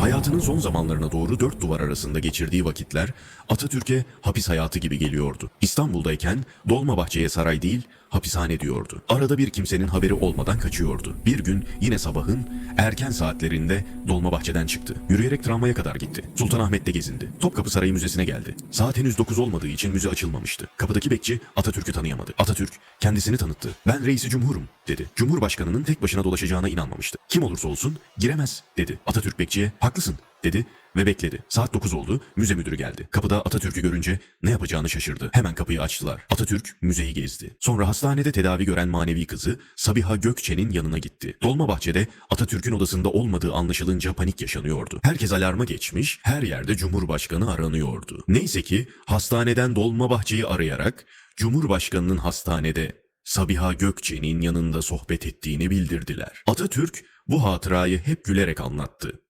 Hayatının son zamanlarına doğru dört duvar arasında geçirdiği vakitler Atatürk'e hapis hayatı gibi geliyordu. İstanbul'dayken Dolmabahçe'ye saray değil, hapishane diyordu. Arada bir kimsenin haberi olmadan kaçıyordu. Bir gün yine sabahın erken saatlerinde Dolmabahçe'den çıktı. Yürüyerek tramvaya kadar gitti. Sultanahmet'te gezindi. Topkapı Sarayı Müzesi'ne geldi. Saat henüz 9 olmadığı için müze açılmamıştı. Kapıdaki bekçi Atatürk'ü tanıyamadı. Atatürk kendisini tanıttı. Ben reisi cumhurum dedi. Cumhurbaşkanının tek başına dolaşacağına inanmamıştı. Kim olursa olsun giremez dedi. Atatürk bekçiye haklısın dedi ve bekledi. Saat 9 oldu. Müze müdürü geldi. Kapıda Atatürk'ü görünce ne yapacağını şaşırdı. Hemen kapıyı açtılar. Atatürk müzeyi gezdi. Sonra hastanede tedavi gören manevi kızı Sabiha Gökçe'nin yanına gitti. Dolmabahçe'de Atatürk'ün odasında olmadığı anlaşılınca panik yaşanıyordu. Herkes alarma geçmiş, her yerde Cumhurbaşkanı aranıyordu. Neyse ki hastaneden Dolmabahçe'yi arayarak Cumhurbaşkanının hastanede Sabiha Gökçe'nin yanında sohbet ettiğini bildirdiler. Atatürk bu hatırayı hep gülerek anlattı.